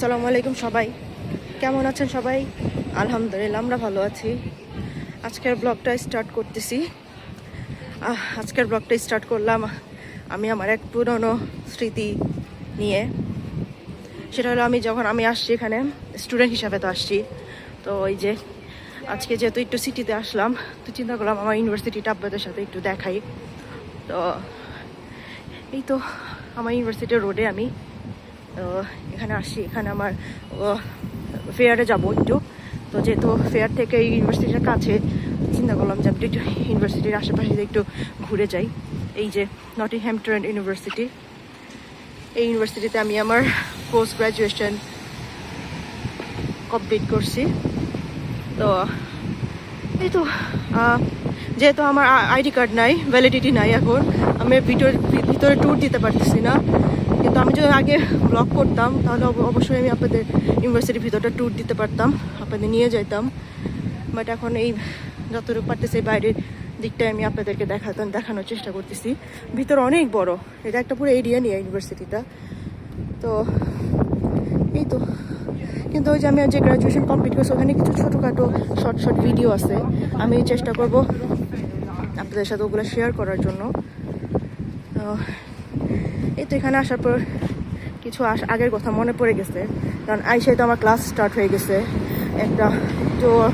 আসসালামু আলাইকুম সবাই। কেমন আছেন সবাই? আলহামদুলিল্লাহ, আমরা ভালো আছি। আজকের ব্লগটা স্টার্ট করতেছি। আজকের ব্লগটা স্টার্ট করলাম আমি আমার এক পুরনো স্মৃতি নিয়ে। সেটা হলো আমি যখন আমি আসছি এখানে স্টুডেন্ট হিসাবে তো আসছি। তো ওই যে আজকে যেহেতু একটু সিটিতে আসলাম, তো চিন্তা করলাম আমার ইউনিভার্সিটি আপনাদের সাথে একটু দেখাই। তো এই তো আমার ইউনিভার্সিটির রোডে আমি এখানে আসি, এখানে আমার ফেয়ারে যাব একটু। তো যেহেতু ফেয়ার থেকে এই ইউনিভার্সিটির কাছে, চিন্তা করলাম যে আমি একটু ইউনিভার্সিটির আশেপাশে একটু ঘুরে যাই। এই যে নটিংহ্যাম ট্রেন্ড ইউনিভার্সিটি এই ইউনিভার্সিটিতে আমি আমার পোস্ট গ্রাজুয়েশন কমপ্লিট করছি। তো এই তো যেহেতু আমার আইডি কার্ড নাই ভ্যালিডিটি নাই এখন, আমি ভিতরে ভিতরে ট্যুর দিতে পারতেছি না। আমি যদি আগে ব্লগ করতাম, তাহলে অবশ্যই আমি আপনাদের ইউনিভার্সিটির ভিতরটা ট্যুর দিতে পারতাম, আপনাদের নিয়ে যাইতাম। বাট এখন এই যতটুকু পারতেছি বাইরের দিকটাই আমি আপনাদেরকে দেখাতাম, দেখানোর চেষ্টা করতেছি। ভিতর অনেক বড়, এটা একটা পুরো এরিয়া নিয়ে ইউনিভার্সিটিটা তো, এই তো। কিন্তু ওই যে আমি যে গ্রাজুয়েশন কমপ্লিট করছি, ওখানে কিছু ছোটোখাটো শর্ট শর্ট ভিডিও আছে। আমি চেষ্টা করব আপনাদের সাথে ওগুলো শেয়ার করার জন্য। এই তো এখানে আসার পর কিছু আস- আগের কথা মনে পড়ে গেছে। কারণ আইসাই তো আমার ক্লাস স্টার্ট হয়ে গেছে। একটা তো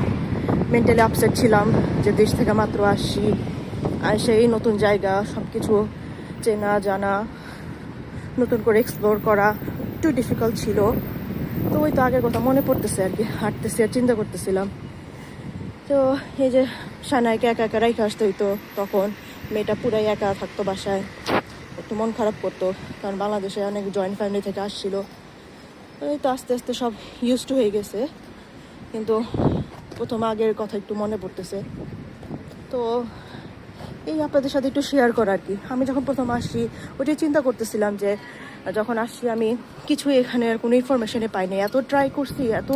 মেন্টালি আপসেট ছিলাম যে দেশ থেকে মাত্র আসছি আইসাই নতুন জায়গা সব কিছু চেনা, জানা, নতুন করে এক্সপ্লোর করা একটু ডিফিকাল্ট ছিল। তো ওই তো আগের কথা মনে পড়তেছে আর কি, হাঁটতেছি আর চিন্তা করতেছিলাম। তো এই যে সানাইকে একা একা রাইখে আসতে হইতো তখন, মেয়েটা পুরাই একা থাকতো বাসায়। একটু মন খারাপ করতো, কারণ বাংলাদেশে অনেক জয়েন্ট ফ্যামিলি থেকে আসছিল। তো আস্তে আস্তে সব ইউজ টু হয়ে গেছে। কিন্তু প্রথম আগের কথা একটু মনে পড়তেছে। তো এই আপনাদের সাথে একটু শেয়ার করা আর কি। আমি যখন প্রথম আসছি ওটাই চিন্তা করতেছিলাম যে, যখন আসছি আমি কিছু এখানে আর কোনো ইনফরমেশনে পাইনি। এত ট্রাই করছি, এত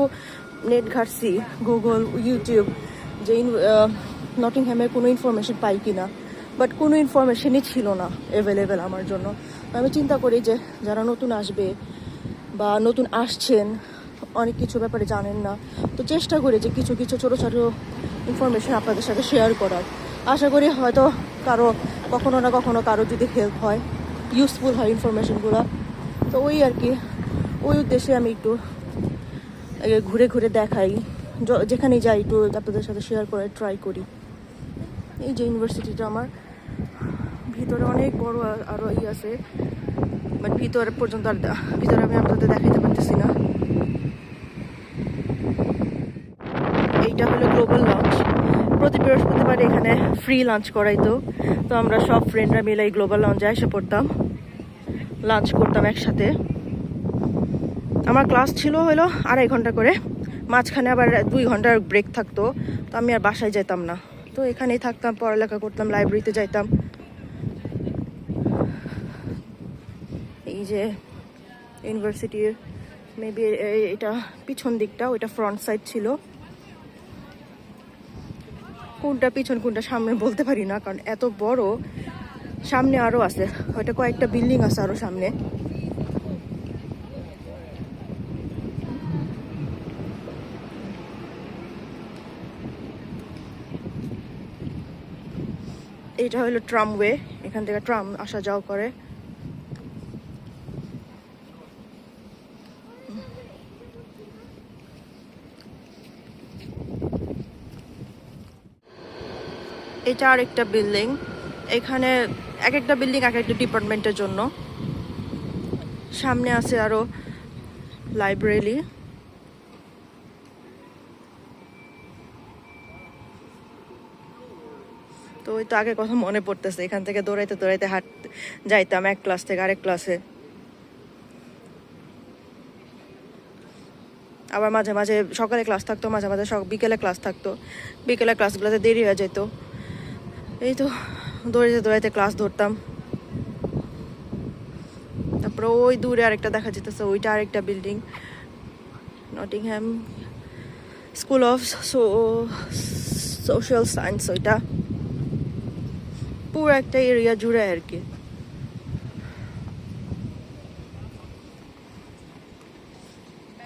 নেট ঘাটছি গুগল ইউটিউব যে নটিংহ্যামের কোনো ইনফরমেশন পাই কি না বাট কোনো ইনফরমেশনই ছিল না অ্যাভেলেবেল আমার জন্য। আমি চিন্তা করি যে, যারা নতুন আসবে বা নতুন আসছেন, অনেক কিছু ব্যাপারে জানেন না, তো চেষ্টা করি যে কিছু কিছু ছোটো ছোটো ইনফরমেশন আপনাদের সাথে শেয়ার করার। আশা করি হয়তো কারও, কখনো না কখনো কারও যদি হেল্প হয় ইউজফুল হয় ইনফরমেশনগুলো তো ওই আর কি। ওই উদ্দেশ্যে আমি একটু ঘুরে ঘুরে দেখাই। য- যেখানেই যাই একটু আপনাদের সাথে শেয়ার করার ট্রাই করি। এই যে ইউনিভার্সিটিটা আমার, ভিতরে অনেক বড় আ- আরও ই আছে বাট ভিতরে পর্যন্ত আর ভিতরে আমি আপনাদের দেখাইতে পারতেছি না। এইটা হলো গ্লোবাল লঞ্চ প্রতি বৃহস্পতিবার এখানে ফ্রি লাঞ্চ করাইতো। তো আমরা সব ফ্রেন্ডরা মিলে এই গ্লোবাল লঞ্চে এসে পড়তাম। লাঞ্চ করতাম একসাথে। আমার ক্লাস ছিল হলো আড়াই ঘণ্টা করে। মাঝখানে আবার দুই ঘণ্টার ব্রেক থাকতো। তো আমি আর বাসায় যেতাম না। তো এখানেই থাকতাম, পড়ালেখা করতাম লাইব্রেরিতে যাইতাম। এই যে ইউনিভার্সিটির মেবি এটা পিছন দিকটা, ওইটা ফ্রন্ট সাইড ছিল। কোনটা পিছন, কোনটা সামনে বলতে পারি না, কারণ এত বড়, সামনে আরও আছে। হয়তো কয়েকটা বিল্ডিং আছে আরও সামনে। এটা হলো ট্রামওয়ে, এখান থেকে ট্রাম আসা যাওয়া করে। এটা আর একটা বিল্ডিং, এখানে এক একটা বিল্ডিং এক একটা ডিপার্টমেন্টের জন্য। সামনে আছে আরও লাইব্রেরি তো ওই তো আগে কথা মনে পড়তেছে, এখান থেকে দৌড়াইতে দৌড়াইতে হাঁট, যাইতাম এক ক্লাস থেকে আরেক ক্লাসে। আবার মাঝে মাঝে সকালে ক্লাস থাকতো, মাঝে মাঝে সক- বিকেলে ক্লাস থাকতো। বিকেলে ক্লাসগুলোতে দেরি হয়ে যেত এই তো দৌড়াইতে দৌড়াইতে ক্লাস ধরতাম। তারপরে ওই দূরে আরেকটা দেখা যেতেছে ওইটা আরেকটা building. Nottingham school of social science ওইটা। পুরো একটা এরিয়া জুড়ে আর কি।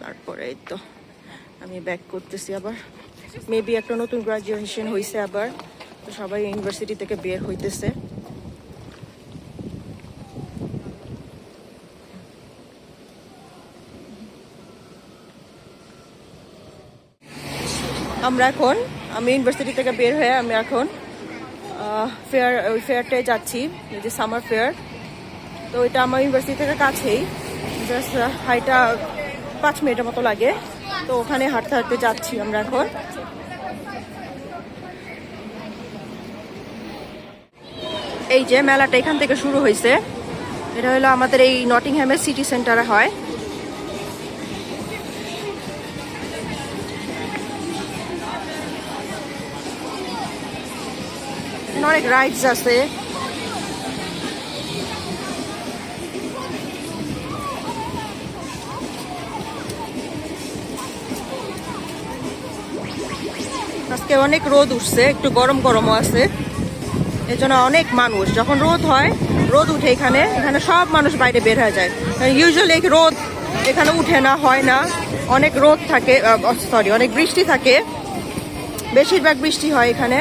তারপরে তো, আমি ব্যাক করতেছি আবার। মেবি একটা নতুন গ্রাজুয়েশন হয়েছে আবার, তো সবাই ইউনিভার্সিটি থেকে বের হইতেছে। আমরা এখন, আমি ইউনিভার্সিটি থেকে বের হয়ে আমি এখন ফেয়ার, ওই ফেয়ারটায় যাচ্ছি, এই যে সামার ফেয়ার তো এটা আমার ইউনিভার্সিটি থেকে কাছেই জাস্ট হাইটা পাঁচ মিনিটের মতো লাগে। তো ওখানে হাঁটতে হাঁটতে যাচ্ছি আমরা এখন। এই যে মেলাটা এখান থেকে শুরু হয়েছে। এটা হলো আমাদের এই নটিংহ্যামের সিটি সেন্টারে হয়। এখানে অনেক রাইডস আছে। আজকে অনেক রোদ উঠছে, একটু গরম গরমও আছে। এই জন্য অনেক মানুষ, যখন রোদ হয়, রোদ উঠে এখানে এখানে সব মানুষ বাইরে বের হয়ে যায়। ইউজুয়ালি রোদ এখানে উঠে না, হয় না। অনেক রোদ থাকে সরি অনেক বৃষ্টি থাকে। বেশিরভাগ বৃষ্টি হয় এখানে।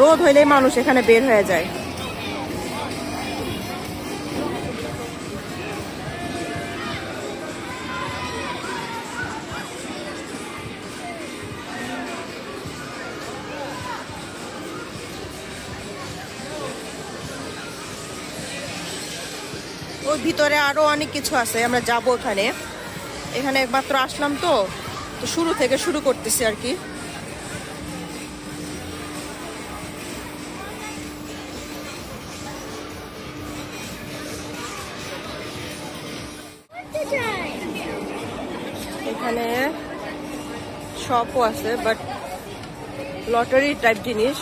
রোদ হইলেই মানুষ এখানে বের হয়ে যায়। ওর ভিতরে আরও অনেক কিছু আছে, আমরা যাব ওখানে এখানে একমাত্র আসলাম তো তো শুরু থেকে শুরু করতেছি আর কি। এখানে শপও আছে বাট লটারি টাইপ জিনিস।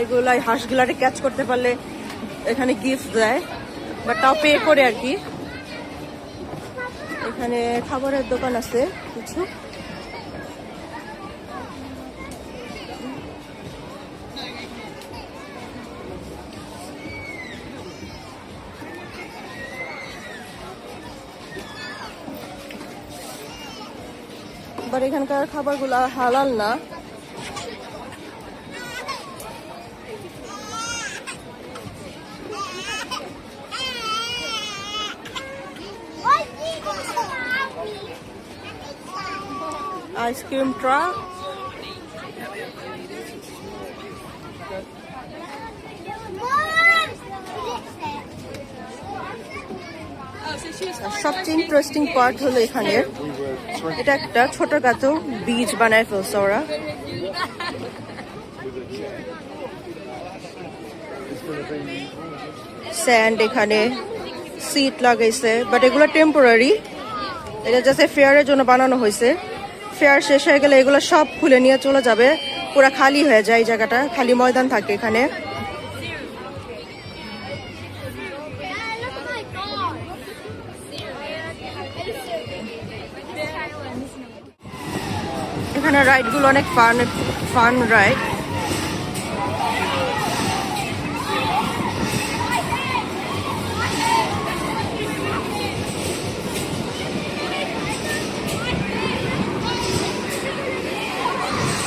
এগুলাই হাঁসগুলারে ক্যাচ করতে পারলে এখানে গিফট দেয় বাট তাও পে করে আর কি। এখানে খাবারের দোকান আছে কিছু। বাট এখানকার খাবারগুলো হালাল না। আইসক্রিম ট্রাক সবচেয়ে ইন্টারেস্টিং পার্ট হলো এখানে, এটা একটা ছোটখাটো বীজ বানায় ফেলছে ওরা। স্যান্ড এখানে সিট লাগাইছে বাট এগুলো টেম্পোরারি এটা জাস্ট ফেয়ারের জন্য বানানো হয়েছে। ফেয়ার শেষ হয়ে গেলে এগুলো সব খুলে নিয়ে চলে যাবে, পুরো খালি হয়ে যায় এই জায়গাটা, খালি ময়দান থাকে এখানে। এখানে রাইডগুলো অনেক ফান ফান রাইড।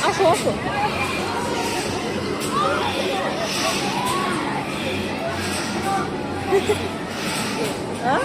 আসো আসো। হ্যাঁ?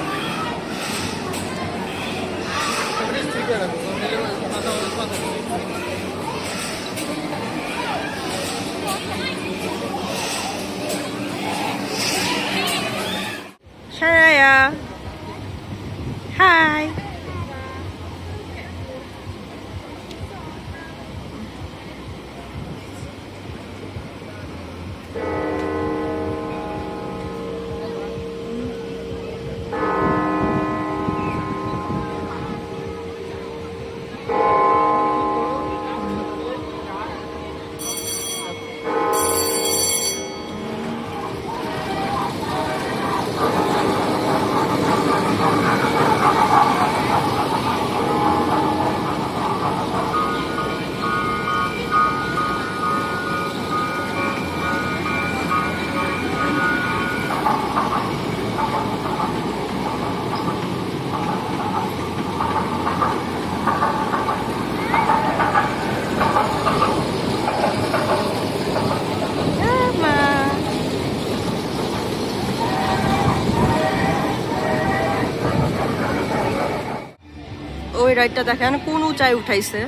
রাইডটা দেখেন কোন উঁচায় উঠাইছে?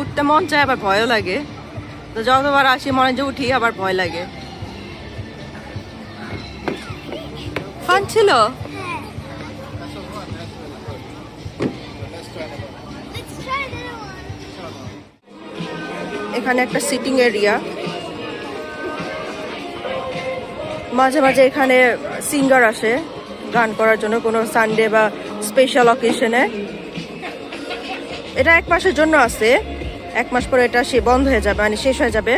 উঠতে মন চায়, আবার ভয়ও লাগে। তো যতবার আসি মনে যে উঠি, আবার ভয় লাগে। ছিল. এখানে একটা সিটিং এরিয়া মাঝে মাঝে এখানে সিঙ্গার আসে, গান করার জন্য কোনো সানডে বা স্পেশাল অকেশনে এটা এক মাসের জন্য আছে। এক মাস পরে এটা সে বন্ধ হয়ে যাবে মানে শেষ হয়ে যাবে।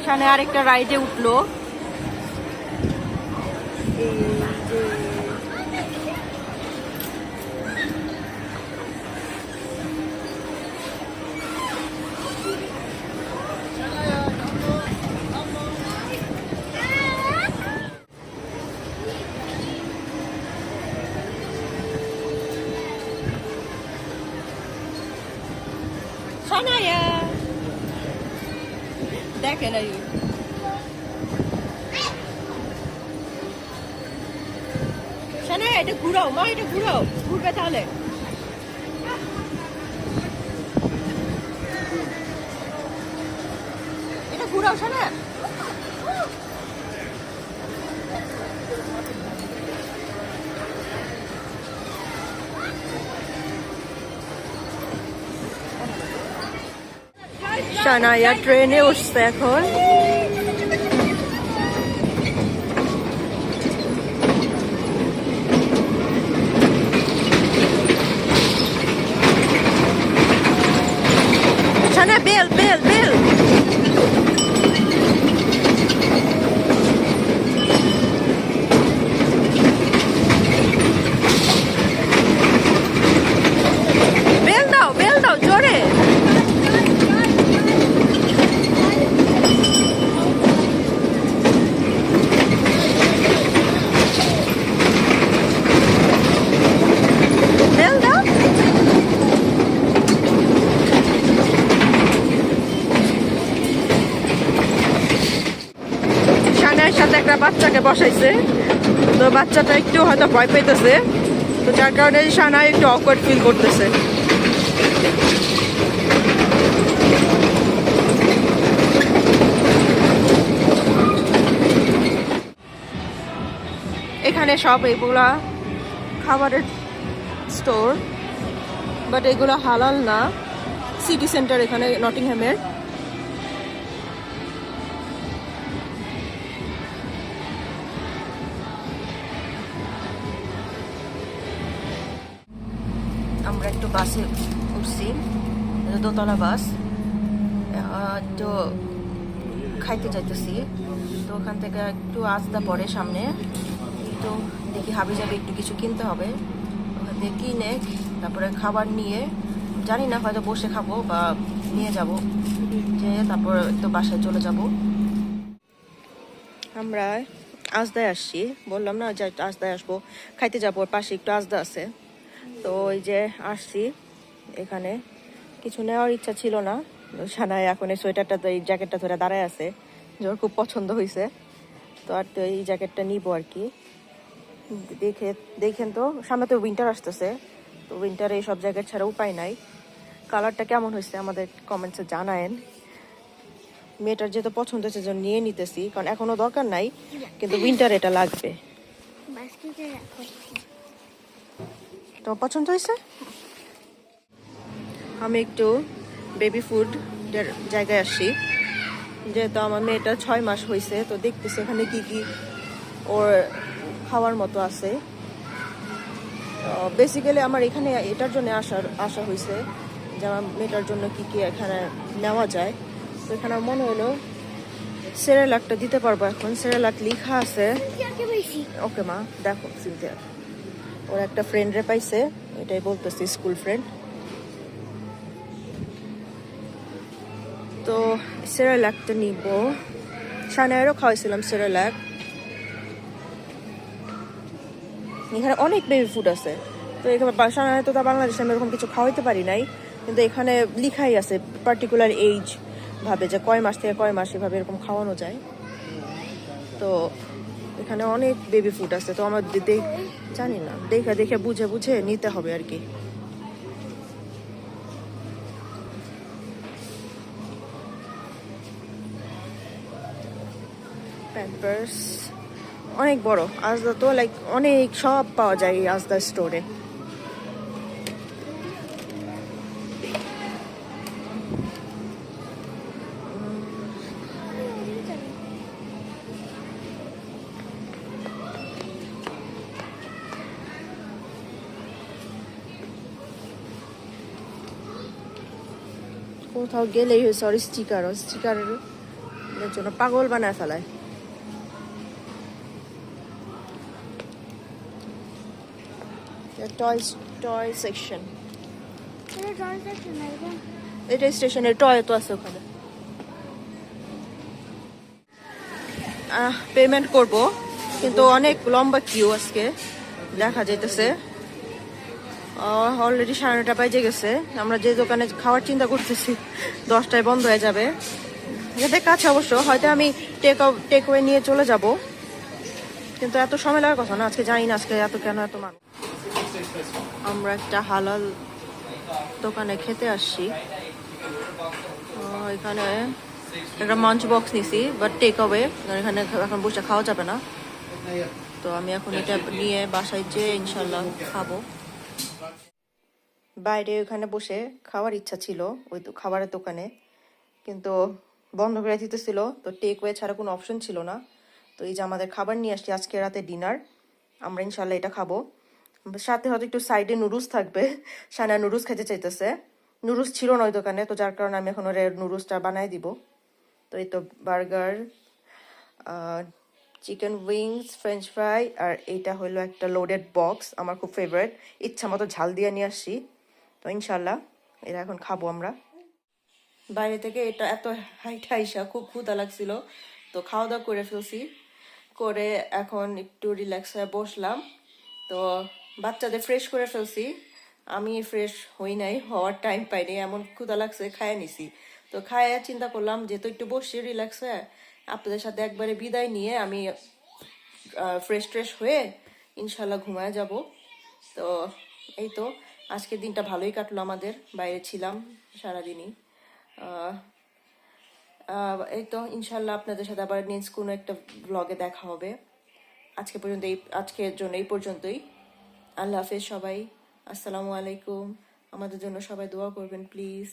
এখানে আরেকটা রাইডে উঠল। সানায়া দেখেন কি। সানায়া এটা ঘুরাও মা এটা ঘুরাও ঘুরবে তাহলে এটা ঘুরাও সানায়া সানায়া ট্রেনে উঠছে এখন। বাচ্চাকে বসাইছে। তো বাচ্চাটা একটু হয়তো ভয় পাইতেছে। তো যার কারণে সানাই একটু অকওয়ার্ড ফিল করতেছে। এখানে সব এগুলা খাবারের স্টোর বাট এগুলো হালাল না। সিটি সেন্টার এখানে নটিংহ্যামের বাসে উঠছি। দোতলা বাস। তো খাইতে যাইতেছি। তো ওখান থেকে একটু আস্তা পড়ে সামনে। তো দেখি হাবি যাবে একটু কিছু কিনতে হবে। ওখান থেকে কিনে তারপরে খাবার নিয়ে, জানি না হয়তো বসে খাব বা নিয়ে যাব। যে তারপর তো বাসায় চলে যাব। আমরা আজদায় আসছি। বললাম না যে আজদায় আসব। খাইতে যাব। পাশে একটু আজদা আছে। তো ওই যে আসছি। এখানে। কিছু নেওয়ার ইচ্ছা ছিল না। সানায় এখন এই সোয়েটারটা তো এই জ্যাকেটটা ধরে দাঁড়ায় আছে। যে ওর খুব পছন্দ হয়েছে তো আর তো এই জ্যাকেটটা নিব আর কি। দেখে দেখেন তো সামনে তো উইন্টার আসতেছে। তো উইন্টারে এই সব জ্যাকেট ছাড়া উপায় নাই। কালারটা কেমন হয়েছে আমাদের কমেন্টসে জানায়েন। মেয়েটার যেহেতু পছন্দ হয়েছে জন্য নিয়ে নিতেছি। কারণ এখনও দরকার নাই কিন্তু উইন্টার এটা লাগবে। তোমার পছন্দ হয়েছে? আমি একটু বেবি ফুড জায়গায় আসি। যেহেতু আমার মেয়েটা ছয় মাস হয়েছে তো দেখতেছি এখানে কি কি ওর খাওয়ার মতো আছে। বেসিক্যালি আমার এখানে এটার জন্য আসার, আসা হয়েছে যে আমার মেয়েটার জন্য কি কি এখানে নেওয়া যায়। তো এখানে মনে হলো সেরেলাকটা দিতে পারব এখন। সেরেলাক লিখা আছে। ওকে মা, দেখো সিনথিয়া ওর একটা ফ্রেন্ডরে পাইছে, এটাই বলতেছি স্কুল ফ্রেন্ড তো সেরালাকটা নিব। সানায়েরও খাওয়াইছিলাম সেরালাক এখানে অনেক বেবি ফুড আছে। তো এখানে বাসায় তো তা বাংলাদেশে আমি এরকম কিছু খাওয়াইতে পারি নাই। কিন্তু এখানে লিখাই আছে পার্টিকুলার এইজ ভাবে, যে কয় মাস থেকে কয় মাস এভাবে এরকম খাওয়ানো যায়। তো এখানে অনেক বেবি ফুড আছে। তো আমার জানি না। দেখে দেখে বুঝে বুঝে নিতে হবে আর কি। প্যাম্পার্স অনেক বড়। আজদা তো লাইক অনেক সব পাওয়া যায় আজদা স্টোরে কোথাও গেলেই হয়েছে আর স্টিকার স্টিকারের জন্য পাগল বানায় ফেলায়। টয় টয় সেকশন এটা স্টেশনের টয় তো আছে ওখানে। পেমেন্ট করব কিন্তু অনেক লম্বা কিউ আজকে দেখা যাইতেছে। অলরেডি সাড়ে নটা বাজে গেছে। আমরা যে দোকানে খাওয়ার চিন্তা করতেছি দশটায় বন্ধ হয়ে যাবে। এটা কাছে অবশ্য হয়তো আমি টেক টেক ওয়ে নিয়ে চলে যাব। কিন্তু এত সময় লাগার কথা না আজকে জানি না আজকে এত কেন এত মানুষ। আমরা একটা হালাল দোকানে খেতে আসছি। এখানে একটা মাঞ্চ বক্স নিছি বাট টেক অ্যাওয়ে এখানে এখন বসে খাওয়া যাবে না। তো আমি এখন এটা নিয়ে বাসায় যেয়ে ইনশাল্লাহ খাব। বাইরে ওখানে বসে খাওয়ার ইচ্ছা ছিল, ওই তো খাবারের দোকানে। কিন্তু বন্ধ করে দিতেছিল, তো টেক ওয়ে ছাড়া কোনো অপশন ছিল না। তো এই যে আমাদের খাবার নিয়ে আসছি, আজকে রাতে ডিনার আমরা ইনশাল্লাহ এটা খাব। সাথে হয়তো একটু সাইডে নুডলস থাকবে। সানা নুডলস খেতে চাইতেছে। নুডলস ছিল না ওই দোকানে, তো যার কারণে আমি এখন ওর নুডলসটা বানাই দিব। তো এই তো burger chicken wings french fry আর এইটা হলো একটা লোডেড বক্স আমার খুব ফেভারিট ইচ্ছা মতো ঝাল দিয়ে নিয়ে আসছি। তো ইনশাল্লাহ এটা এখন খাব আমরা। বাইরে থেকে এটা এত হাইট হাইসা খুব ক্ষুদা লাগছিল। তো খাওয়া দাওয়া করে ফেলছি। করে এখন একটু রিল্যাক্স হয়ে বসলাম। তো বাচ্চাদের ফ্রেশ করে ফেলছি। আমি ফ্রেশ হই নাই, হওয়ার টাইম পাইনি এমন ক্ষুদা লাগছে, খাইয়ে নিছি। তো খাইয়ে চিন্তা করলাম যে তো একটু বসছি রিল্যাক্স হয়ে আপনাদের সাথে একবারে বিদায় নিয়ে আমি ফ্রেশ ট্রেশ হয়ে ইনশাল্লাহ ঘুমায় যাব। তো এই তো, আজকের দিনটা ভালোই কাটলো আমাদের, বাইরে ছিলাম সারাদিনই। এই তো ইনশাল্লাহ আপনাদের সাথে আবার নেক্সট কোনো একটা ব্লগে দেখা হবে। আজকে পর্যন্ত এই, আজকের জন্য এই পর্যন্তই। আল্লাহ হাফেজ সবাই। আসসালামু আলাইকুম। আমাদের জন্য সবাই দোয়া করবেন প্লিজ।